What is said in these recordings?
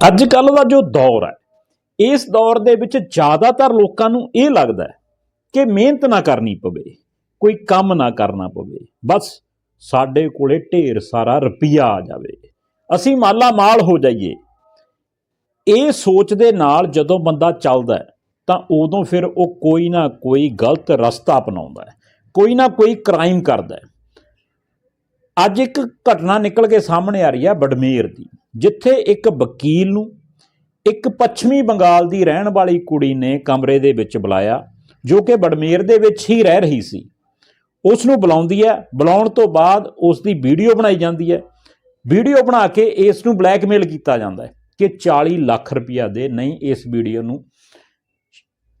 ਅੱਜ ਕੱਲ ਦਾ ਜੋ ਦੌਰ ਹੈ, ਇਸ ਦੌਰ ਦੇ ਵਿੱਚ ਜ਼ਿਆਦਾਤਰ ਲੋਕਾਂ ਨੂੰ ਇਹ ਲੱਗਦਾ ਹੈ ਕਿ ਮਿਹਨਤ ਨਾ ਕਰਨੀ ਪਵੇ, ਕੋਈ ਕੰਮ ਨਾ ਕਰਨਾ ਪਵੇ, ਬਸ ਸਾਡੇ ਕੋਲੇ ਢੇਰ ਸਾਰਾ ਰੁਪਈਆ ਆ ਜਾਵੇ। ਅਸੀਂ ਮਾਲਾ ਮਾਲ ਹੋ ਜਾਈਏ। ਇਹ ਸੋਚ ਦੇ ਨਾਲ ਜਦੋਂ ਬੰਦਾ ਚੱਲਦਾ ਤਾਂ ਉਦੋਂ ਫਿਰ ਉਹ ਕੋਈ ਨਾ ਕੋਈ ਗਲਤ ਰਸਤਾ ਅਪਣਾਉਂਦਾ ਹੈ, ਕੋਈ ਨਾ ਕੋਈ ਕ੍ਰਾਈਮ ਕਰਦਾ ਹੈ। ਅੱਜ ਇੱਕ ਘਟਨਾ ਨਿਕਲ ਕੇ ਸਾਹਮਣੇ ਆ ਰਹੀ ਹੈ ਬਡਮੇਰ ਦੀ। ਜਿੱਥੇ ਇੱਕ ਵਕੀਲ ਨੂੰ ਇੱਕ ਪੱਛਮੀ ਬੰਗਾਲ ਦੀ ਰਹਿਣ ਵਾਲੀ ਕੁੜੀ ਨੇ ਕਮਰੇ ਦੇ ਵਿੱਚ ਬੁਲਾਇਆ, ਜੋ ਕਿ ਬੜਮੇਰ ਦੇ ਵਿੱਚ ਹੀ ਰਹਿ ਰਹੀ ਸੀ। ਉਸ ਨੂੰ ਬੁਲਾਉਂਦੀ ਹੈ। ਬੁਲਾਉਣ ਤੋਂ ਬਾਅਦ ਉਸ ਦੀ ਵੀਡੀਓ ਬਣਾਈ ਜਾਂਦੀ ਹੈ। ਵੀਡੀਓ ਬਣਾ ਕੇ ਇਸ ਨੂੰ ਬਲੈਕਮੇਲ ਕੀਤਾ ਜਾਂਦਾ ਹੈ ਕਿ 40 ਲੱਖ ਰੁਪਇਆ ਦੇ ਨਹੀਂ ਇਸ ਵੀਡੀਓ ਨੂੰ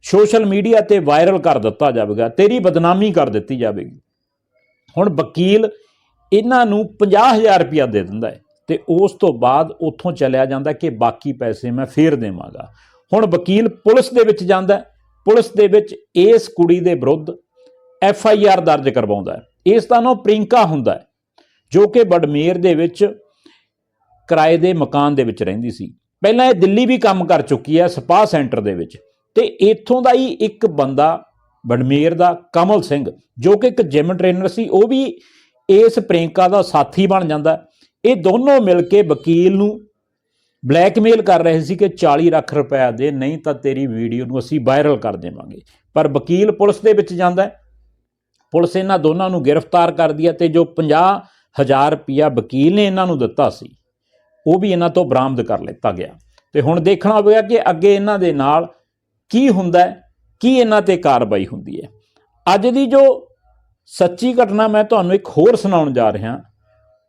ਸੋਸ਼ਲ ਮੀਡੀਆ ਤੇ ਵਾਇਰਲ ਕਰ ਦਿੱਤਾ ਜਾਵੇਗਾ, ਤੇਰੀ ਬਦਨਾਮੀ ਕਰ ਦਿੱਤੀ ਜਾਵੇਗੀ। ਹੁਣ ਵਕੀਲ ਇਹਨਾਂ ਨੂੰ 50000 ਰੁਪਇਆ ਦੇ ਦਿੰਦਾ ਹੈ। ਤੇ ਉਸ ਤੋਂ ਬਾਅਦ ਉੱਥੋਂ ਚਲਿਆ ਜਾਂਦਾ ਕਿ ਬਾਕੀ ਪੈਸੇ ਮੈਂ ਫੇਰ ਦੇਵਾਂਗਾ। ਹੁਣ ਵਕੀਲ ਪੁਲਿਸ ਦੇ ਵਿੱਚ ਜਾਂਦਾ ਪੁਲਿਸ ਦੇ ਵਿੱਚ ਇਸ ਕੁੜੀ ਦੇ ਵਿਰੁੱਧ ਐਫ ਆਈ ਆਰ ਦਰਜ ਕਰਵਾਉਂਦਾ ਹੈ। ਇਸ ਦਾ ਨਾਮ ਪ੍ਰਿੰਕਾ ਹੁੰਦਾ ਹੈ, ਜੋ ਕਿ ਬਡਮੇਰ ਦੇ ਵਿੱਚ ਕਿਰਾਏ ਦੇ ਮਕਾਨ ਦੇ ਵਿੱਚ ਰਹਿੰਦੀ ਸੀ। ਪਹਿਲਾਂ ਇਹ ਦਿੱਲੀ ਵੀ ਕੰਮ ਕਰ ਚੁੱਕੀ ਹੈ, ਸਪਾ ਸੈਂਟਰ ਦੇ ਵਿੱਚ। ਤੇ ਇੱਥੋਂ ਦਾ ਹੀ ਇੱਕ ਬੰਦਾ ਬੜਮੇਰ ਦਾ, ਕਮਲ ਸਿੰਘ, ਜੋ ਕਿ ਇੱਕ ਜਿਮ ਟ੍ਰੇਨਰ ਸੀ, ਉਹ ਵੀ ਇਸ ਪ੍ਰਿੰਕਾ ਦਾ ਸਾਥੀ ਬਣ ਜਾਂਦਾ ਇਹ ਦੋਨੋਂ ਮਿਲ ਕੇ ਵਕੀਲ ਨੂੰ ਬਲੈਕਮੇਲ ਕਰ ਰਹੇ ਸੀ ਕਿ 40 ਲੱਖ ਰੁਪਏ ਦੇ, ਨਹੀਂ ਤਾਂ ਤੇਰੀ ਵੀਡੀਓ ਨੂੰ ਅਸੀਂ ਵਾਇਰਲ ਕਰ ਦੇਵਾਂਗੇ। ਪਰ ਵਕੀਲ ਪੁਲਿਸ ਦੇ ਵਿੱਚ ਜਾਂਦਾ ਪੁਲਿਸ ਇਹਨਾਂ ਦੋਨਾਂ ਨੂੰ ਗ੍ਰਿਫਤਾਰ ਕਰਦੀ ਹੈ ਤੇ ਜੋ 50000 ਰੁਪਇਆ ਵਕੀਲ ਨੇ ਇਹਨਾਂ ਨੂੰ ਦਿੱਤਾ ਸੀ, ਉਹ ਵੀ ਇਹਨਾਂ ਤੋਂ ਬਰਾਮਦ ਕਰ ਲਿੱਤਾ ਗਿਆ। ਤੇ ਹੁਣ ਦੇਖਣਾ ਹੋਵੇਗਾ ਕਿ ਅੱਗੇ ਇਹਨਾਂ ਦੇ ਨਾਲ ਕੀ ਹੁੰਦਾ ਹੈ, ਕੀ ਇਹਨਾਂ ਤੇ ਕਾਰਵਾਈ ਹੁੰਦੀ ਹੈ। ਅੱਜ ਦੀ ਜੋ ਸੱਚੀ ਘਟਨਾ, ਮੈਂ ਤੁਹਾਨੂੰ ਇੱਕ ਹੋਰ ਸੁਣਾਉਣ ਜਾ ਰਿਹਾ।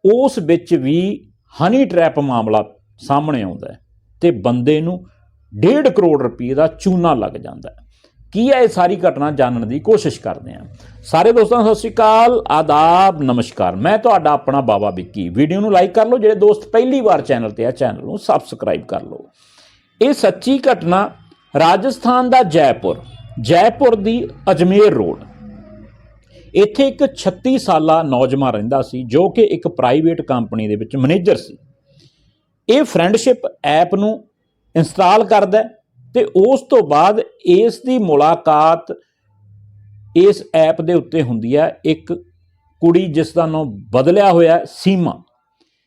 ਉਸ ਵਿੱਚ ਵੀ ਹਨੀ ਟ੍ਰੈਪ ਮਾਮਲਾ ਸਾਹਮਣੇ ਆਉਂਦਾ ਹੈ ਤੇ ਬੰਦੇ ਨੂੰ 1.5 ਕਰੋੜ ਰੁਪਏ ਦਾ ਚੂਨਾ ਲੱਗ ਜਾਂਦਾ ਹੈ। ਕੀ ਹੈ ਇਹ ਸਾਰੀ ਘਟਨਾ ਜਾਣਨ ਦੀ ਕੋਸ਼ਿਸ਼ ਕਰਦੇ ਹਾਂ। ਸਾਰੇ ਦੋਸਤਾਂ, ਸਤਿ ਸ਼੍ਰੀ ਅਕਾਲ, ਆਦਾਬ, ਨਮਸਕਾਰ। ਮੈਂ ਤੁਹਾਡਾ ਆਪਣਾ ਬਾਬਾ ਵਿੱਕੀ। ਵੀਡੀਓ ਨੂੰ ਲਾਈਕ ਕਰ ਲਓ, ਜਿਹੜੇ ਦੋਸਤ ਪਹਿਲੀ ਵਾਰ ਚੈਨਲ ਤੇ ਆ ਚੈਨਲ ਨੂੰ ਸਬਸਕ੍ਰਾਈਬ ਕਰ ਲਓ। ਇਹ ਸੱਚੀ ਘਟਨਾ ਰਾਜਸਥਾਨ ਦਾ ਜੈਪੁਰ। ਜੈਪੁਰ ਦੀ ਅਜਮੇਰ ਰੋਡ ਇੱਥੇ ਇੱਕ 36 ਸਾਲਾ ਨੌਜਵਾਨ ਰਹਿੰਦਾ ਸੀ, ਜੋ ਕਿ ਇੱਕ ਪ੍ਰਾਈਵੇਟ ਕੰਪਨੀ ਦੇ ਵਿੱਚ ਮੈਨੇਜਰ ਸੀ। ਇਹ ਫਰੈਂਡਸ਼ਿਪ ਐਪ ਨੂੰ ਇੰਸਟਾਲ ਕਰਦਾ ਹੈ ਤੇ ਉਸ ਤੋਂ ਬਾਅਦ ਇਸ ਦੀ ਮੁਲਾਕਾਤ ਇਸ ਐਪ ਦੇ ਉੱਤੇ ਹੁੰਦੀ ਹੈ। ਇੱਕ ਕੁੜੀ ਜਿਸ ਦਾ ਨਾਮ ਬਦਲਿਆ ਹੋਇਆ ਸੀਮਾ।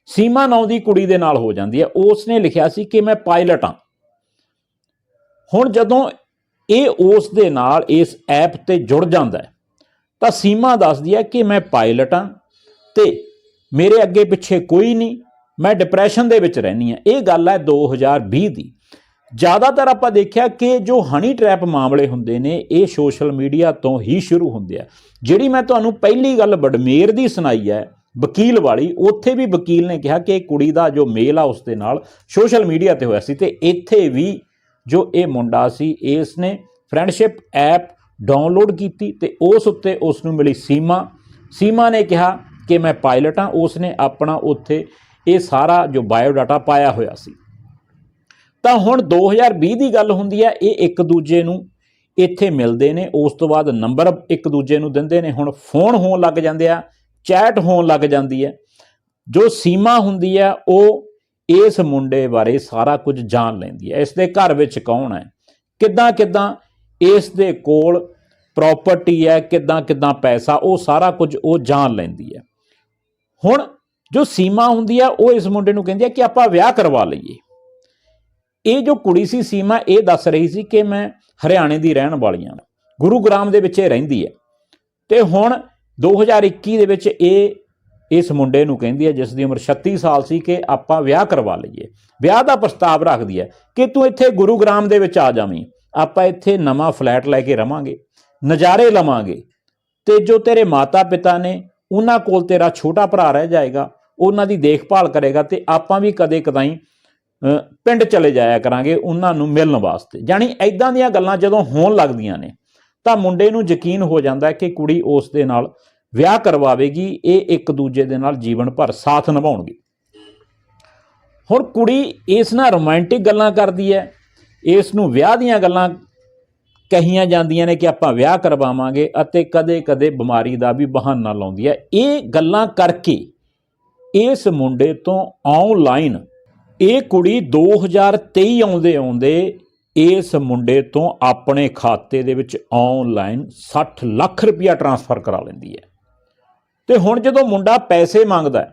ਸੀਮਾ ਨਾਂ ਦੀ ਕੁੜੀ ਦੇ ਨਾਲ ਹੋ ਜਾਂਦੀ ਹੈ। ਉਸ ਨੇ ਲਿਖਿਆ ਸੀ ਕਿ ਮੈਂ ਪਾਇਲਟ ਹਾਂ। ਹੁਣ ਜਦੋਂ ਇਹ ਉਸ ਦੇ ਨਾਲ ਇਸ ਐਪ ਤੇ ਜੁੜ ਜਾਂਦਾ ਹੈ ਤਾਂ ਸੀਮਾ ਦੱਸਦੀ ਹੈ ਕਿ ਮੈਂ ਪਾਇਲਟ ਹਾਂ ਤੇ ਮੇਰੇ ਅੱਗੇ ਪਿੱਛੇ ਕੋਈ ਨਹੀਂ, ਮੈਂ ਡਿਪਰੈਸ਼ਨ ਦੇ ਵਿੱਚ ਰਹਿੰਦੀ ਹਾਂ। ਇਹ ਗੱਲ ਹੈ 2020 ਦੀ। ਜ਼ਿਆਦਾਤਰ ਆਪਾਂ ਦੇਖਿਆ ਕਿ ਜੋ ਹਨੀ ਟ੍ਰੈਪ ਮਾਮਲੇ ਹੁੰਦੇ ਨੇ, ਇਹ ਸੋਸ਼ਲ ਮੀਡੀਆ ਤੋਂ ਹੀ ਸ਼ੁਰੂ ਹੁੰਦੇ ਆ। ਜਿਹੜੀ ਮੈਂ ਤੁਹਾਨੂੰ ਪਹਿਲੀ ਗੱਲ ਬਡਮੇਰ ਦੀ ਸੁਣਾਈ ਹੈ, ਵਕੀਲ ਵਾਲੀ, ਉੱਥੇ ਵੀ ਵਕੀਲ ਨੇ ਕਿਹਾ ਕਿ ਇਹ ਕੁੜੀ ਦਾ ਜੋ ਮੇਲ ਆ ਉਸ ਦੇ ਨਾਲ ਸੋਸ਼ਲ ਮੀਡੀਆ ਤੇ ਹੋਇਆ ਸੀ ਤੇ ਇੱਥੇ ਵੀ ਜੋ ਇਹ ਮੁੰਡਾ ਸੀ, ਇਸ ਨੇ ਫਰੈਂਡਸ਼ਿਪ ਐਪ ਡਾਊਨਲੋਡ ਕੀਤੀ ਤੇ ਉਸ ਉੱਤੇ ਉਸ ਨੂੰ ਮਿਲੀ ਸੀਮਾ। ਸੀਮਾ ਨੇ ਕਿਹਾ ਕਿ ਮੈਂ ਪਾਇਲਟ ਹਾਂ ਉਸ ਨੇ ਆਪਣਾ ਉੱਥੇ ਇਹ ਸਾਰਾ ਜੋ ਬਾਇਓ ਡਾਟਾ ਪਾਇਆ ਹੋਇਆ ਸੀ। ਤਾਂ ਹੁਣ 2020 ਦੀ ਗੱਲ ਹੁੰਦੀ ਹੈ, ਇਹ ਇੱਕ ਦੂਜੇ ਨੂੰ ਇੱਥੇ ਮਿਲਦੇ ਨੇ, ਉਸ ਤੋਂ ਬਾਅਦ ਨੰਬਰ ਇੱਕ ਦੂਜੇ ਨੂੰ ਦਿੰਦੇ ਨੇ। ਹੁਣ ਫੋਨ ਹੋਣ ਲੱਗ ਜਾਂਦੇ ਆ ਚੈਟ ਹੋਣ ਲੱਗ ਜਾਂਦੀ ਹੈ। ਜੋ ਸੀਮਾ ਹੁੰਦੀ ਹੈ, ਉਹ ਇਸ ਮੁੰਡੇ ਬਾਰੇ ਸਾਰਾ ਕੁਝ ਜਾਣ ਲੈਂਦੀ ਹੈ। ਇਸ ਦੇ ਘਰ ਵਿੱਚ ਕੌਣ ਹੈ? ਕਿੱਦਾਂ ਕਿੱਦਾਂ ਇਸ ਦੇ ਕੋਲ ਪ੍ਰਾਪਰਟੀ ਹੈ, ਕਿੱਦਾਂ ਕਿੱਦਾਂ ਪੈਸਾ, ਉਹ ਸਾਰਾ ਕੁਝ ਉਹ ਜਾਣ ਲੈਂਦੀ ਹੈ। ਹੁਣ ਜੋ ਸੀਮਾ ਹੁੰਦੀ ਹੈ, ਉਹ ਇਸ ਮੁੰਡੇ ਨੂੰ ਕਹਿੰਦੀ ਹੈ ਕਿ ਆਪਾਂ ਵਿਆਹ ਕਰਵਾ ਲਈਏ। ਇਹ ਜੋ ਕੁੜੀ ਸੀ, ਸੀਮਾ, ਇਹ ਦੱਸ ਰਹੀ ਸੀ ਕਿ ਮੈਂ ਹਰਿਆਣੇ ਦੀ ਰਹਿਣ ਵਾਲੀ ਹਾਂ। ਗੁਰੂਗ੍ਰਾਮ ਦੇ ਵਿੱਚ ਇਹ ਰਹਿੰਦੀ ਹੈ। ਤੇ ਹੁਣ 2021 ਦੇ ਵਿੱਚ ਇਹ ਇਸ ਮੁੰਡੇ ਨੂੰ ਕਹਿੰਦੀ ਹੈ, ਜਿਸ ਦੀ ਉਮਰ 36 ਸਾਲ ਸੀ, ਕਿ ਆਪਾਂ ਵਿਆਹ ਕਰਵਾ ਲਈਏ। ਵਿਆਹ ਦਾ ਪ੍ਰਸਤਾਵ ਰੱਖਦੀ ਹੈ ਕਿ ਤੂੰ ਇੱਥੇ ਗੁਰੂਗ੍ਰਾਮ ਦੇ ਵਿੱਚ ਆ ਜਾਵੀਂ। ਆਪਾਂ ਇੱਥੇ ਨਵਾਂ ਫਲੈਟ ਲੈ ਕੇ ਰਵਾਂਗੇ। ਨਜ਼ਾਰੇ ਲਵਾਂਗੇ। ਤੇ ਜੋ ਤੇਰੇ ਮਾਤਾ ਪਿਤਾ ਨੇ ਉਹਨਾਂ ਕੋਲ ਤੇਰਾ ਛੋਟਾ ਭਰਾ ਰਹਿ ਜਾਏਗਾ, ਉਹਨਾਂ ਦੀ ਦੇਖਭਾਲ ਕਰੇਗਾ ਤੇ ਆਪਾਂ ਵੀ ਕਦੇ ਕਦਾਈ ਪਿੰਡ ਚਲੇ ਜਾਇਆ ਕਰਾਂਗੇ ਉਹਨਾਂ ਨੂੰ ਮਿਲਣ ਵਾਸਤੇ। ਜਾਣੀ ਐਦਾਂ ਦੀਆਂ ਗੱਲਾਂ ਜਦੋਂ ਹੋਣ ਲੱਗਦੀਆਂ ਨੇ, ਤਾਂ ਮੁੰਡੇ ਨੂੰ ਯਕੀਨ ਹੋ ਜਾਂਦਾ ਹੈ ਕਿ ਕੁੜੀ ਉਸ ਦੇ ਨਾਲ ਵਿਆਹ ਕਰਵਾਵੇਗੀ, ਇਹ ਇੱਕ ਦੂਜੇ ਦੇ ਨਾਲ ਜੀਵਨ ਭਰ ਸਾਥ ਨਿਭਾਉਣਗੇ। ਹੁਣ ਕੁੜੀ ਇਸ ਨਾਲ ਰੋਮਾਂਟਿਕ ਗੱਲਾਂ ਕਰਦੀ ਹੈ, ਇਸ ਨੂੰ ਵਿਆਹ ਦੀਆਂ ਗੱਲਾਂ ਕਹੀਆਂ ਜਾਂਦੀਆਂ ਨੇ ਕਿ ਆਪਾਂ ਵਿਆਹ ਕਰਵਾਵਾਂਗੇ ਅਤੇ ਕਦੇ-ਕਦੇ ਬਿਮਾਰੀ ਦਾ ਵੀ ਬਹਾਨਾ ਲਾਉਂਦੀ ਹੈ। ਇਹ ਗੱਲਾਂ ਕਰਕੇ ਇਸ ਮੁੰਡੇ ਤੋਂ ਆਨਲਾਈਨ ਇਹ ਕੁੜੀ 2023 ਆਉਂਦੇ ਆਉਂਦੇ ਇਸ ਮੁੰਡੇ ਤੋਂ ਆਪਣੇ ਖਾਤੇ ਦੇ ਵਿੱਚ ਆਨਲਾਈਨ 60 ਲੱਖ ਰੁਪਇਆ ਟਰਾਂਸਫਰ ਕਰਾ ਲੈਂਦੀ ਹੈ। ਤੇ ਹੁਣ ਜਦੋਂ ਮੁੰਡਾ ਪੈਸੇ ਮੰਗਦਾ ਹੈ,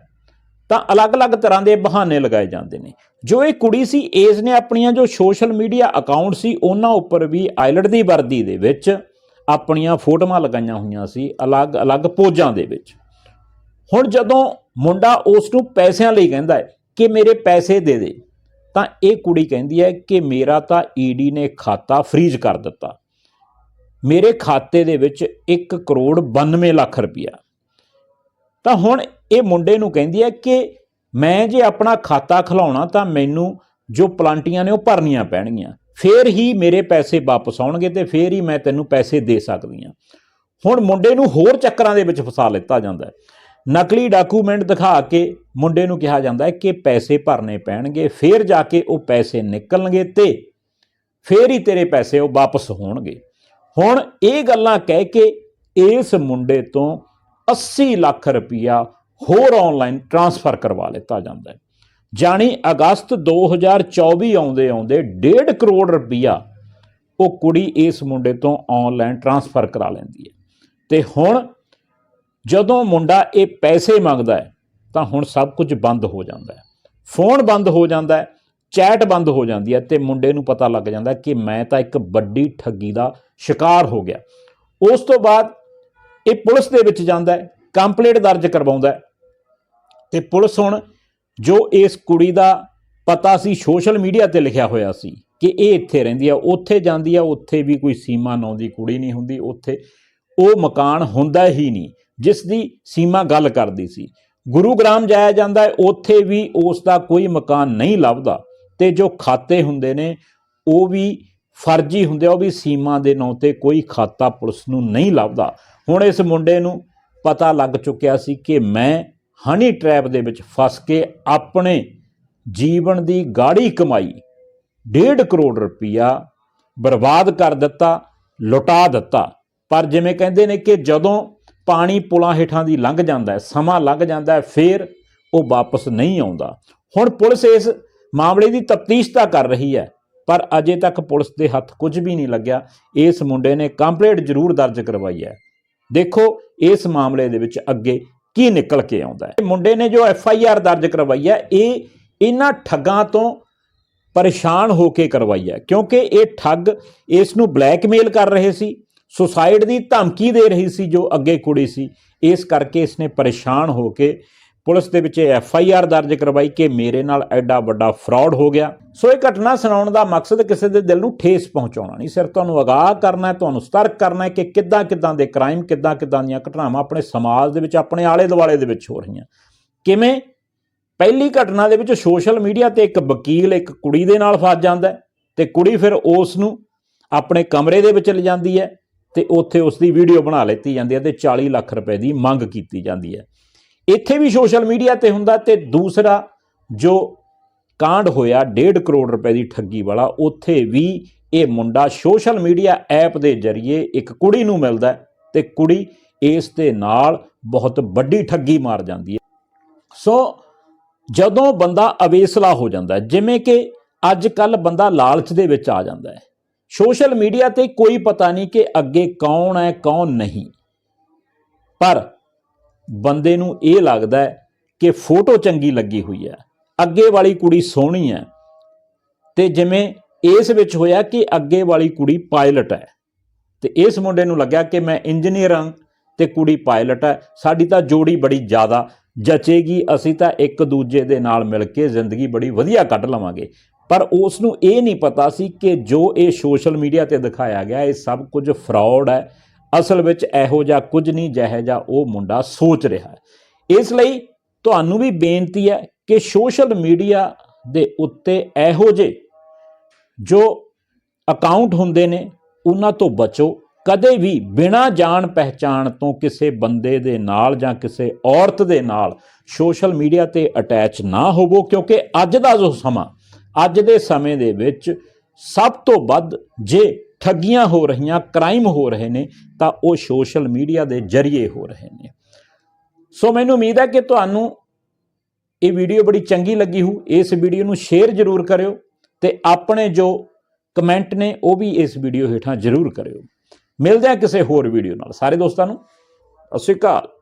ਤਾਂ ਅਲੱਗ-ਅਲੱਗ ਤਰ੍ਹਾਂ ਦੇ ਬਹਾਨੇ ਲਗਾਏ ਜਾਂਦੇ ਨੇ। ਜੋ ਇਹ ਕੁੜੀ ਸੀ ਇਸ ਨੇ ਆਪਣੀਆਂ ਜੋ ਸੋਸ਼ਲ ਮੀਡੀਆ ਅਕਾਊਂਟ ਸੀ, ਉਹਨਾਂ ਉੱਪਰ ਵੀ ਆਇਲਟ ਦੀ ਵਰਦੀ ਦੇ ਵਿੱਚ ਆਪਣੀਆਂ ਫੋਟੋਆਂ ਲਗਾਈਆਂ ਹੋਈਆਂ ਸੀ, ਅਲੱਗ-ਅਲੱਗ ਪੋਜਾਂ ਦੇ ਵਿੱਚ। ਹੁਣ ਜਦੋਂ ਮੁੰਡਾ ਉਸ ਨੂੰ ਪੈਸਿਆਂ ਲਈ ਕਹਿੰਦਾ ਹੈ ਕਿ ਮੇਰੇ ਪੈਸੇ ਦੇ ਦੇ, ਤਾਂ ਇਹ ਕੁੜੀ ਕਹਿੰਦੀ ਹੈ ਕਿ ਮੇਰਾ ਤਾਂ ਈਡੀ ਨੇ ਖਾਤਾ ਫ੍ਰੀਜ਼ ਕਰ ਦਿੱਤਾ। ਮੇਰੇ ਖਾਤੇ ਦੇ ਵਿੱਚ 1 ਕਰੋੜ 92 ਲੱਖ ਰੁਪਇਆ। ਤਾਂ ਹੁਣ ਇਹ ਮੁੰਡੇ ਨੂੰ ਕਹਿੰਦੀ ਹੈ ਕਿ ਮੈਂ ਜੇ ਆਪਣਾ ਖਾਤਾ ਖਲਾਉਣਾ ਤਾਂ ਮੈਨੂੰ ਜੋ ਪਲਾਂਟੀਆਂ ਨੇ ਉਹ ਭਰਨੀਆਂ ਪੈਣਗੀਆਂ। ਫੇਰ ਹੀ ਮੇਰੇ ਪੈਸੇ ਵਾਪਸ ਆਉਣਗੇ ਤੇ ਫੇਰ ਹੀ ਮੈਂ ਤੈਨੂੰ ਪੈਸੇ ਦੇ ਸਕਦੀ ਹਾਂ। ਹੁਣ ਮੁੰਡੇ ਨੂੰ ਹੋਰ ਚੱਕਰਾਂ ਦੇ ਵਿੱਚ ਫਸਾ ਲਿੱਤਾ ਜਾਂਦਾ ਹੈ। ਨਕਲੀ ਡਾਕੂਮੈਂਟ ਦਿਖਾ ਕੇ ਮੁੰਡੇ ਨੂੰ ਕਿਹਾ ਜਾਂਦਾ ਹੈ ਕਿ ਪੈਸੇ ਭਰਨੇ ਪੈਣਗੇ, ਫੇਰ ਜਾ ਕੇ ਉਹ ਪੈਸੇ ਨਿਕਲਣਗੇ ਤੇ ਫੇਰ ਹੀ ਤੇਰੇ ਪੈਸੇ ਉਹ ਵਾਪਸ ਹੋਣਗੇ। ਹੁਣ ਇਹ ਗੱਲਾਂ ਕਹਿ ਕੇ ਇਸ ਮੁੰਡੇ ਤੋਂ 80 ਲੱਖ ਰੁਪਇਆ ਹੋਰ ਆਨਲਾਈਨ ਟ੍ਰਾਂਸਫਰ ਕਰਵਾ ਲਿੱਤਾ ਜਾਂਦਾ ਹੈ। ਜਾਣੀ ਅਗਸਤ 2024 ਆਉਂਦੇ ਆਉਂਦੇ 1.5 ਕਰੋੜ ਰੁਪਇਆ ਉਹ ਕੁੜੀ ਇਸ ਮੁੰਡੇ ਤੋਂ ਆਨਲਾਈਨ ਟ੍ਰਾਂਸਫਰ ਕਰਾ ਲੈਂਦੀ ਹੈ। ਤੇ ਹੁਣ ਜਦੋਂ ਮੁੰਡਾ ਇਹ ਪੈਸੇ ਮੰਗਦਾ ਹੈ, ਤਾਂ ਹੁਣ ਸਭ ਕੁਝ ਬੰਦ ਹੋ ਜਾਂਦਾ ਹੈ। ਫੋਨ ਬੰਦ ਹੋ ਜਾਂਦਾ ਹੈ, ਚੈਟ ਬੰਦ ਹੋ ਜਾਂਦੀ ਹੈ ਤੇ ਮੁੰਡੇ ਨੂੰ ਪਤਾ ਲੱਗ ਜਾਂਦਾ ਕਿ ਮੈਂ ਤਾਂ ਇੱਕ ਵੱਡੀ ਠੱਗੀ ਦਾ ਸ਼ਿਕਾਰ ਹੋ ਗਿਆ। ਉਸ ਤੋਂ ਬਾਅਦ ਇਹ ਪੁਲਿਸ ਦੇ ਵਿੱਚ ਜਾਂਦਾ ਹੈ, ਕੰਪਲੇਂਟ ਦਰਜ ਕਰਵਾਉਂਦਾ ਹੈ। ਤੇ ਪੁਲਿਸ ਹੁਣ ਜੋ ਇਸ ਕੁੜੀ ਦਾ ਪਤਾ ਸੀ, ਸੋਸ਼ਲ ਮੀਡੀਆ ਤੇ ਲਿਖਿਆ ਹੋਇਆ ਸੀ ਕਿ ਇਹ ਇੱਥੇ ਰਹਿੰਦੀ ਆ, ਉੱਥੇ ਜਾਂਦੀ ਆ, ਉੱਥੇ ਵੀ ਕੋਈ ਸੀਮਾ ਨਾਂ ਦੀ ਕੁੜੀ ਨਹੀਂ ਹੁੰਦੀ, ਉੱਥੇ ਉਹ ਮਕਾਨ ਹੁੰਦਾ ਹੀ ਨਹੀਂ, ਜਿਸ ਦੀ ਸੀਮਾ ਗੱਲ ਕਰਦੀ ਸੀ। ਗੁਰੂਗ੍ਰਾਮ ਜਾਇਆ ਜਾਂਦਾ ਹੈ, ਉੱਥੇ ਵੀ ਉਸ ਦਾ ਕੋਈ ਮਕਾਨ ਨਹੀਂ ਲੱਭਦਾ ਤੇ ਜੋ ਖਾਤੇ ਹੁੰਦੇ ਨੇ, ਉਹ ਵੀ ਫਰਜ਼ੀ ਹੁੰਦੇ ਆ, ਉਹ ਵੀ ਸੀਮਾ ਦੇ ਨਾਂ ਤੇ ਕੋਈ ਖਾਤਾ ਪੁਲਿਸ ਨੂੰ ਨਹੀਂ ਲੱਭਦਾ। ਹੁਣ ਇਸ ਮੁੰਡੇ ਨੂੰ ਪਤਾ ਲੱਗ ਚੁੱਕਿਆ ਸੀ ਕਿ ਮੈਂ ਹਨੀ ਟ੍ਰੈਪ ਦੇ ਵਿੱਚ ਫਸ ਕੇ ਆਪਣੇ ਜੀਵਨ ਦੀ ਗਾੜੀ ਕਮਾਈ 1.5 ਕਰੋੜ ਰੁਪਇਆ ਬਰਬਾਦ ਕਰ ਦਿੱਤਾ, ਲੁਟਾ ਦਿੱਤਾ। ਪਰ ਜਿਵੇਂ ਕਹਿੰਦੇ ਨੇ ਕਿ ਜਦੋਂ ਪਾਣੀ ਪੁਲਾਂ ਹੇਠਾਂ ਦੀ ਲੰਘ ਜਾਂਦਾ ਹੈ, ਸਮਾਂ ਲੰਘ ਜਾਂਦਾ ਹੈ, ਫੇਰ ਉਹ ਵਾਪਸ ਨਹੀਂ ਆਉਂਦਾ। ਹੁਣ ਪੁਲਿਸ ਇਸ ਮਾਮਲੇ ਦੀ ਤਫਤੀਸ਼ ਤਾਂ ਕਰ ਰਹੀ ਹੈ। ਪਰ ਅਜੇ ਤੱਕ ਪੁਲਿਸ ਦੇ ਹੱਥ ਕੁਝ ਵੀ ਨਹੀਂ ਲੱਗਿਆ। ਇਸ ਮੁੰਡੇ ਨੇ ਕੰਪਲੇਂਟ ਜ਼ਰੂਰ ਦਰਜ ਕਰਵਾਈ ਹੈ। ਦੇਖੋ, ਇਸ ਮਾਮਲੇ ਦੇ ਵਿੱਚ ਅੱਗੇ ਕੀ ਨਿਕਲ ਕੇ ਆਉਂਦਾ ਹੈ। ਇਹ ਮੁੰਡੇ ਨੇ ਜੋ ਐਫ ਆਈ ਆਰ ਦਰਜ ਕਰਵਾਈ ਹੈ, ਇਹ ਇਹਨਾਂ ਠੱਗਾਂ ਤੋਂ ਪਰੇਸ਼ਾਨ ਹੋ ਕੇ ਕਰਵਾਈ ਹੈ। ਕਿਉਂਕਿ ਇਹ ਠੱਗ ਇਸ ਨੂੰ ਬਲੈਕਮੇਲ ਕਰ ਰਹੇ ਸੀ, ਸੁਸਾਈਡ ਦੀ ਧਮਕੀ ਦੇ ਰਹੀ ਸੀ ਜੋ ਅੱਗੇ ਕੁੜੀ ਸੀ। ਇਸ ਕਰਕੇ ਇਸਨੇ ਪਰੇਸ਼ਾਨ ਹੋ ਕੇ ਪੁਲਿਸ ਦੇ ਵਿੱਚ ਐਫ ਆਈ ਆਰ ਦਰਜ ਕਰਵਾਈ ਕਿ ਮੇਰੇ ਨਾਲ ਐਡਾ ਵੱਡਾ ਫਰਾਡ ਹੋ ਗਿਆ। ਸੋ ਇਹ ਘਟਨਾ ਸੁਣਾਉਣ ਦਾ ਮਕਸਦ ਕਿਸੇ ਦੇ ਦਿਲ ਨੂੰ ਠੇਸ ਪਹੁੰਚਾਉਣਾ ਨਹੀਂ। ਸਿਰਫ ਤੁਹਾਨੂੰ ਅਗਾਹ ਕਰਨਾ ਤੁਹਾਨੂੰ ਸਤਰਕ ਕਰਨਾ ਹੈ ਕਿ ਕਿੱਦਾਂ ਕਿੱਦਾਂ ਦੇ ਕ੍ਰਾਈਮ, ਕਿੱਦਾਂ ਕਿੱਦਾਂ ਦੀਆਂ ਘਟਨਾਵਾਂ ਆਪਣੇ ਸਮਾਜ ਦੇ ਵਿੱਚ, ਆਪਣੇ ਆਲੇ ਦੁਆਲੇ ਦੇ ਵਿੱਚ ਹੋ ਰਹੀਆਂ। ਕਿਵੇਂ? ਪਹਿਲੀ ਘਟਨਾ ਦੇ ਵਿੱਚ ਸੋਸ਼ਲ ਮੀਡੀਆ ਤੇ ਇੱਕ ਵਕੀਲ, ਇੱਕ ਕੁੜੀ ਦੇ ਨਾਲ ਫਸ ਜਾਂਦਾ ਹੈ ਤੇ ਕੁੜੀ ਫਿਰ ਉਸ ਨੂੰ ਆਪਣੇ ਕਮਰੇ ਦੇ ਵਿੱਚ ਲਿਜਾਂਦੀ ਹੈ ਤੇ ਉੱਥੇ ਉਸ ਦੀ ਵੀਡੀਓ ਬਣਾ ਲੈਤੀ ਜਾਂਦੀ ਹੈ ਤੇ 40 ਲੱਖ ਰੁਪਏ ਦੀ ਮੰਗ ਕੀਤੀ ਜਾਂਦੀ ਹੈ। ਇੱਥੇ ਵੀ ਸੋਸ਼ਲ ਮੀਡੀਆ ਤੇ ਹੁੰਦਾ ਤੇ ਦੂਸਰਾ ਜੋ ਕਾਂਡ ਹੋਇਆ 1.5 ਕਰੋੜ ਰੁਪਏ ਦੀ ਠੱਗੀ ਵਾਲਾ, ਉੱਥੇ ਵੀ ਇਹ ਮੁੰਡਾ ਸੋਸ਼ਲ ਮੀਡੀਆ ਐਪ ਦੇ ਜ਼ਰੀਏ ਇੱਕ ਕੁੜੀ ਨੂੰ ਮਿਲਦਾ ਹੈ ਤੇ ਕੁੜੀ ਇਸ ਦੇ ਨਾਲ ਬਹੁਤ ਵੱਡੀ ਠੱਗੀ ਮਾਰ ਜਾਂਦੀ ਹੈ। ਸੋ ਜਦੋਂ ਬੰਦਾ ਅਵੇਸਲਾ ਹੋ ਜਾਂਦਾ ਜਿਵੇਂ ਕਿ ਅੱਜ ਕੱਲ ਬੰਦਾ ਲਾਲਚ ਦੇ ਵਿੱਚ ਆ ਜਾਂਦਾ ਹੈ, ਸੋਸ਼ਲ ਮੀਡੀਆ ਤੇ ਕੋਈ ਪਤਾ ਨਹੀਂ ਕਿ ਅੱਗੇ ਕੌਣ ਹੈ, ਕੌਣ ਨਹੀਂ। ਪਰ ਬੰਦੇ ਨੂੰ ਇਹ ਲੱਗਦਾ ਹੈ ਕਿ ਫੋਟੋ ਚੰਗੀ ਲੱਗੀ ਹੋਈ ਹੈ, ਅੱਗੇ ਵਾਲੀ ਕੁੜੀ ਸੋਹਣੀ ਹੈ। ਤੇ ਜਿਵੇਂ ਇਸ ਵਿੱਚ ਹੋਇਆ ਕਿ ਅੱਗੇ ਵਾਲੀ ਕੁੜੀ ਪਾਇਲਟ ਹੈ, ਤੇ ਇਸ ਮੁੰਡੇ ਨੂੰ ਲੱਗਿਆ ਕਿ ਮੈਂ ਇੰਜੀਨੀਅਰ ਹਾਂ ਤੇ ਕੁੜੀ ਪਾਇਲਟ ਹੈ। ਸਾਡੀ ਤਾਂ ਜੋੜੀ ਬੜੀ ਜ਼ਿਆਦਾ ਜਚੇਗੀ, ਅਸੀਂ ਤਾਂ ਇੱਕ ਦੂਜੇ ਦੇ ਨਾਲ ਮਿਲ ਕੇ ਜ਼ਿੰਦਗੀ ਬੜੀ ਵਧੀਆ ਕੱਢ ਲਵਾਂਗੇ। ਪਰ ਉਸ ਨੂੰ ਇਹ ਨਹੀਂ ਪਤਾ ਸੀ ਕਿ ਜੋ ਇਹ ਸੋਸ਼ਲ ਮੀਡੀਆ ਤੇ ਦਿਖਾਇਆ ਗਿਆ, ਇਹ ਸਭ ਕੁਝ ਫਰਾਡ ਹੈ ਅਸਲ ਵਿੱਚ ਇਹੋ ਜਿਹਾ ਕੁਝ ਨਹੀਂ, ਜਿਹੋ ਜਿਹਾ ਉਹ ਮੁੰਡਾ ਸੋਚ ਰਿਹਾ ਹੈ। ਇਸ ਲਈ ਤੁਹਾਨੂੰ ਵੀ ਬੇਨਤੀ ਹੈ ਕਿ ਸੋਸ਼ਲ ਮੀਡੀਆ ਦੇ ਉੱਤੇ ਇਹੋ ਜਿਹੇ ਜੋ ਅਕਾਊਂਟ ਹੁੰਦੇ ਨੇ, ਉਹਨਾਂ ਤੋਂ ਬਚੋ। ਕਦੇ ਵੀ ਬਿਨਾਂ ਜਾਣ ਪਹਿਚਾਣ ਤੋਂ ਕਿਸੇ ਬੰਦੇ ਦੇ ਨਾਲ ਜਾਂ ਕਿਸੇ ਔਰਤ ਦੇ ਨਾਲ ਸੋਸ਼ਲ ਮੀਡੀਆ ਤੇ ਅਟੈਚ ਨਾ ਹੋਵੋ, ਕਿਉਂਕਿ ਅੱਜ ਦਾ ਜੋ ਸਮਾਂ, ਅੱਜ ਦੇ ਸਮੇਂ ਦੇ ਵਿੱਚ ਸਭ ਤੋਂ ਵੱਧ ਜੇ ਠੱਗੀਆਂ ਹੋ ਰਹੀਆਂ ਕ੍ਰਾਈਮ ਹੋ ਰਹੇ ਨੇ, ਤਾਂ ਉਹ ਸੋਸ਼ਲ ਮੀਡੀਆ ਦੇ ਜ਼ਰੀਏ ਹੋ ਰਹੇ ਨੇ। ਸੋ ਮੈਨੂੰ ਉਮੀਦ ਹੈ ਕਿ ਤੁਹਾਨੂੰ ਇਹ ਵੀਡੀਓ ਬੜੀ ਚੰਗੀ ਲੱਗੀ ਹੋ ਇਸ ਵੀਡੀਓ ਨੂੰ ਸ਼ੇਅਰ ਜ਼ਰੂਰ ਕਰਿਓ ਤੇ ਆਪਣੇ ਜੋ ਕਮੈਂਟ ਨੇ, ਉਹ ਵੀ ਇਸ ਵੀਡੀਓ ਹੇਠਾਂ ਜ਼ਰੂਰ ਕਰਿਓ। ਮਿਲਦੇ ਹਾਂ ਕਿਸੇ ਹੋਰ ਵੀਡੀਓ ਨਾਲ। ਸਾਰੇ ਦੋਸਤਾਂ ਨੂੰ, ਸਤਿ ਸ਼੍ਰੀ ਅਕਾਲ।